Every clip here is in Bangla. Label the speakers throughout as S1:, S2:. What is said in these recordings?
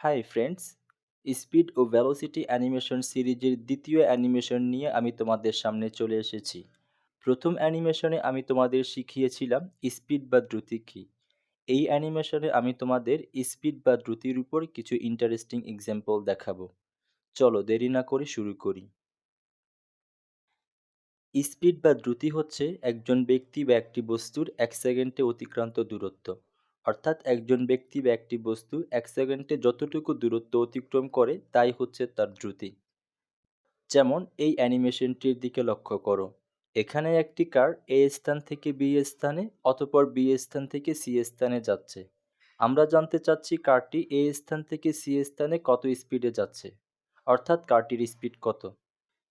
S1: হাই ফ্রেন্ডস স্পিড ও ভ্যালোসিটি অ্যানিমেশন সিরিজের দ্বিতীয় অ্যানিমেশন নিয়ে আমি তোমাদের সামনে চলে এসেছি। প্রথম অ্যানিমেশনে আমি তোমাদের শিখিয়েছিলাম স্পিড বা দ্রুতি কী। এই অ্যানিমেশনে আমি তোমাদের স্পিড বা দ্রুতির উপর কিছু ইন্টারেস্টিং এক্সাম্পল দেখাবো। চলো দেরি না করে শুরু করি। স্পিড বা দ্রুতি হচ্ছে একজন ব্যক্তি বা একটি বস্তুর এক সেকেন্ডে অতিক্রান্ত দূরত্ব। অর্থাৎ একজন ব্যক্তি বা একটি বস্তু এক সেকেন্ডে যতটুকু দূরত্ব অতিক্রম করে, তাই হচ্ছে তার দ্রুতি। যেমন, এই অ্যানিমেশনটির দিকে লক্ষ্য করো। এখানে একটি কার এ স্থান থেকে বি স্থানে অতপর বি স্থান থেকে সি স্থানে যাচ্ছে। আমরা জানতে চাচ্ছি কারটি এ স্থান থেকে সি স্থানে কত স্পিডে যাচ্ছে, অর্থাৎ কারটির স্পিড কত।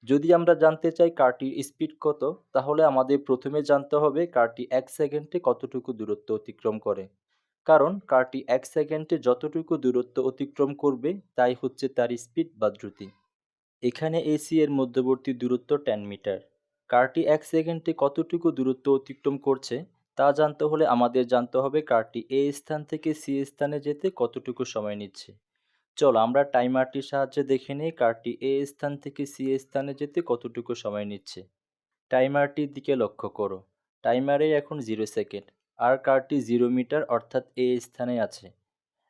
S1: যদি আমরা জানতে চাই কারটির স্পিড কত, তাহলে আমাদের প্রথমে জানতে হবে কারটি এক সেকেন্ডে কতটুকু দূরত্ব অতিক্রম করে। কারণ কারটি এক সেকেন্ডে যতটুকু দূরত্ব অতিক্রম করবে, তাই হচ্ছে তার স্পিড বা দ্রুতি। এখানে এসি এর মধ্যবর্তী দূরত্ব টেন মিটার। কারটি এক সেকেন্ডে কতটুকু দূরত্ব অতিক্রম করছে, তা জানতে হলে আমাদের জানতে হবে কারটি এ স্থান থেকে সি স্থানে যেতে কতটুকু সময় নিচ্ছে। চলো আমরা টাইমারটির সাহায্যে দেখে নিই কারটি এ স্থান থেকে সি স্থানে যেতে কতটুকু সময় নিচ্ছে। টাইমারটির দিকে লক্ষ্য করো। টাইমারে এখন জিরো সেকেন্ড। আর কারটি জিরো মিটার অর্থাৎ এ স্থানে আছে।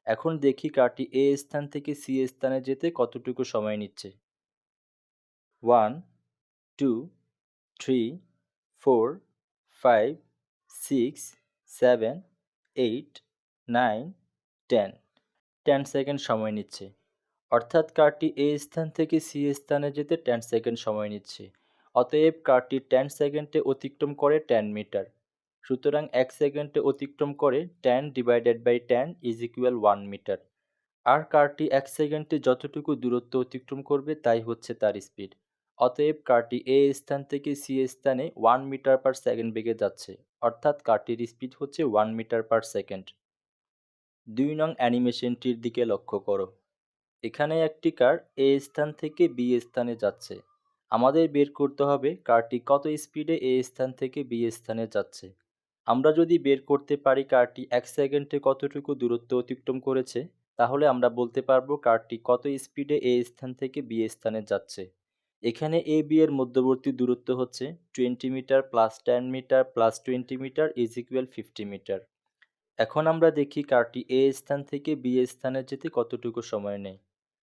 S1: এখন দেখি কারটি এ স্থান থেকে সি স্থানে যেতে কতটুকু সময় নিচ্ছে। One two three four five six seven eight nine ten ten second সময় নিচ্ছে। অর্থাৎ কারটি এ স্থান থেকে সি স্থানে যেতে টেন সেকেন্ড সময় নিচ্ছে। অতএব কারটি টেন সেকেন্ডে অতিক্রম করে টেন মিটার সুতরাং এক সেকেন্ডে অতিক্রম করে ten divided by ten is equal one metre আর কারটি এক সেকেন্ডে যতটুকু দূরত্ব অতিক্রম করবে তাই হচ্ছে তার স্পিড অতএব কারটি এ স্থান থেকে সি স্থানে ওয়ান মিটার পার সেকেন্ড বেগে যাচ্ছে, অর্থাৎ কারটির স্পিড হচ্ছে ওয়ান মিটার পার সেকেন্ড দুই নং অ্যানিমেশনটির দিকে লক্ষ্য করো। এখানে একটি কার এ স্থান থেকে বি স্থানে যাচ্ছে। আমাদের বের করতে হবে কারটি কত স্পিডে এ স্থান থেকে বি স্থানে যাচ্ছে। আমরা যদি বের করতে পারি কারটি এক সেকেন্ডে কতটুকু দূরত্ব অতিক্রম করেছে, তাহলে আমরা বলতে পারব কারটি কত স্পিডে এ স্থান থেকে বি স্থানে যাচ্ছে। এখানে এ, বি এর মধ্যবর্তী দূরত্ব হচ্ছে twenty metre plus ten metre plus twenty metre is equal fifty metre এখন আমরা দেখি কারটি এ স্থান থেকে বি স্থানে যেতে কতটুকু সময় নেয়।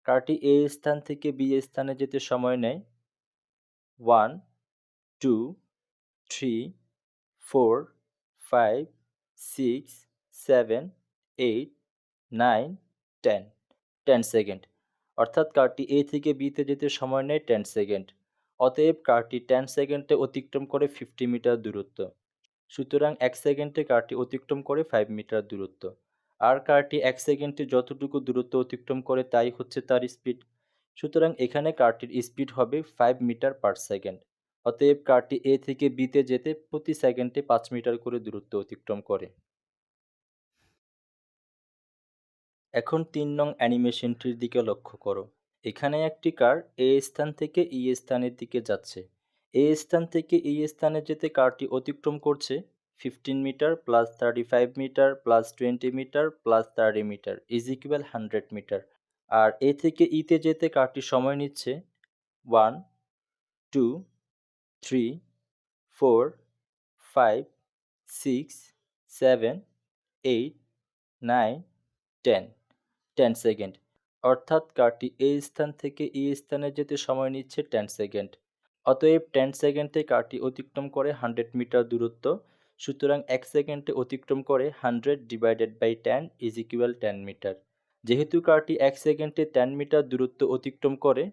S1: কারটি এ স্থান থেকে বি স্থানে যেতে সময় নেয় one two three four five six seven eight nine ten ten second অর্থাৎ কারটি এ থেকে বিতে যেতে সময় নেয় টেন সেকেন্ড অতএব কারটি টেন সেকেন্ডে অতিক্রম করে ফিফটি মিটার দূরত্ব। সুতরাং এক সেকেন্ডে কারটি অতিক্রম করে ফাইভ মিটার দূরত্ব। আর কারটি এক সেকেন্ডে যতটুকু দূরত্ব অতিক্রম করে তাই হচ্ছে তার স্পিড সুতরাং এখানে কারটির স্পিড হবে ফাইভ মিটার পার সেকেন্ড অতএব কারটি এ থেকে বিতে যেতে প্রতি সেকেন্ডে পাঁচ মিটার করে দূরত্ব অতিক্রম করে। এখন তিন নং অ্যানিমেশনটির দিকে লক্ষ্য করো। এখানে একটি কার এ স্থান থেকে ই স্থানের দিকে যাচ্ছে। এ স্থান থেকে ই স্থানে যেতে কারটি অতিক্রম করছে fifteen metre plus thirty five metre plus twenty metre plus thirty metre is equal hundred metre. R A থেকে ইতে যেতে কারটি সময় নিচ্ছে one, two three four five six seven eight nine ten ten second অর্থাৎ কারটি এ স্থান থেকে ই স্থানে যেতে সময় নিচ্ছে টেন সেকেন্ড অতএব টেন সেকেন্ডে কারটি অতিক্রম করে হান্ড্রেড মিটার দূরত্ব। সুতরাং এক সেকেন্ডে অতিক্রম করে hundred divided by ten is equal ten metre যেহেতু কারটি এক সেকেন্ডে টেন মিটার দূরত্ব অতিক্রম করে,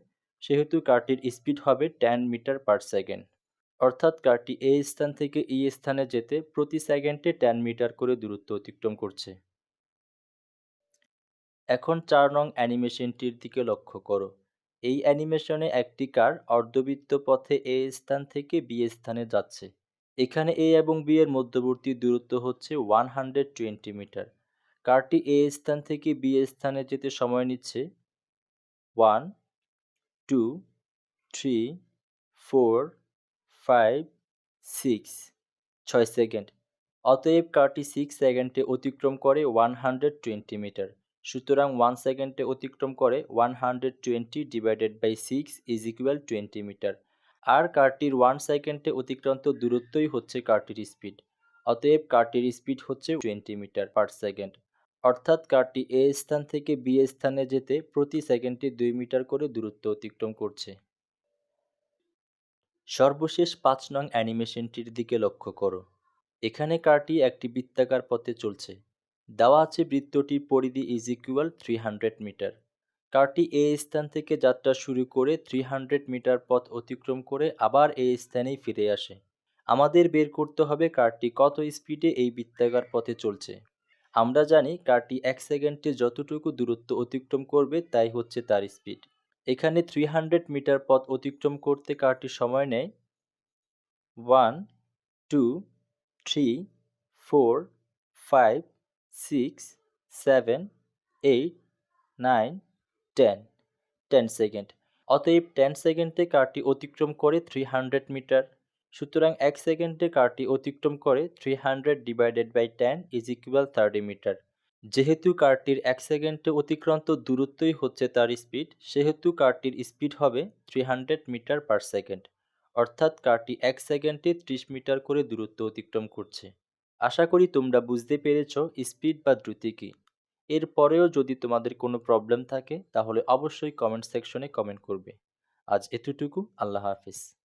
S1: সেহেতু কারটির স্পিড হবে টেন মিটার পার সেকেন্ড অর্থাৎ কারটি এ স্থান থেকে ই স্থানে যেতে প্রতি সেকেন্ডে টেন মিটার করে দূরত্ব অতিক্রম করছে। এখন চার নং অ্যানিমেশনটির দিকে লক্ষ্য করো। এই অ্যানিমেশনে একটি কার অর্ধবৃত্ত পথে এ স্থান থেকে বি স্থানে যাচ্ছে। এখানে এ এবং বি এর মধ্যবর্তী দূরত্ব হচ্ছে ওয়ান হান্ড্রেড টোয়েন্টি মিটার। কারটি এ স্থান থেকে বি স্থানে যেতে সময় নিচ্ছে one, two, three, four five six ছয় সেকেন্ড অতএব কারটি সিক্স সেকেন্ডে অতিক্রম করে ওয়ান হান্ড্রেড টোয়েন্টি মিটার সুতরাং ওয়ান সেকেন্ডে অতিক্রম করে one hundred twenty divided by six is equal twenty metre আর কারটির ওয়ান সেকেন্ডে অতিক্রান্ত দূরত্বই হচ্ছে কারটির স্পিড অতএব কারটির স্পিড হচ্ছে টোয়েন্টি মিটার পার সেকেন্ড অর্থাৎ কারটি এ স্থান থেকে বি স্থানে যেতে প্রতি সেকেন্ডে দুই মিটার করে দূরত্ব অতিক্রম করছে। সর্বশেষ পাঁচ নং অ্যানিমেশনটির দিকে লক্ষ্য করো। এখানে কারটি একটি বৃত্তাকার পথে চলছে। দেওয়া আছে বৃত্তটির পরিধি is equal three hundred metre. কারটি A স্থান থেকে যাত্রা শুরু করে থ্রি হান্ড্রেড মিটার পথ অতিক্রম করে আবার এই স্থানেই ফিরে আসে। আমাদের বের করতে হবে কারটি কত স্পিডে এই বৃত্তাকার পথে চলছে। আমরা জানি কারটি এক সেকেন্ডে যতটুকু দূরত্ব অতিক্রম করবে তাই হচ্ছে তার স্পিড। এখানে থ্রি হান্ড্রেড মিটার পথ অতিক্রম করতে কারটি সময় নেয়। One two three four five six seven eight nine ten ten second অতএব টেন সেকেন্ডে কারটি অতিক্রম করে থ্রি হান্ড্রেড মিটার সুতরাং এক সেকেন্ডে কারটি অতিক্রম করে three hundred divided by ten is equal thirty metre যেহেতু কারটির এক সেকেন্ডে অতিক্রান্ত দূরত্বই হচ্ছে তার স্পিড, সেহেতু কারটির স্পিড হবে three hundred metre per second অর্থাৎ কারটি এক সেকেন্ডে ত্রিশ মিটার করে দূরত্ব অতিক্রম করছে। আশা করি তোমরা বুঝতে পেরেছ স্পিড বা দ্রুতি কী। এরপরেও যদি তোমাদের কোনো প্রবলেম থাকে, তাহলে অবশ্যই কমেন্ট সেকশনে কমেন্ট করবে। আজ এতটুকু, আল্লাহ হাফিজ।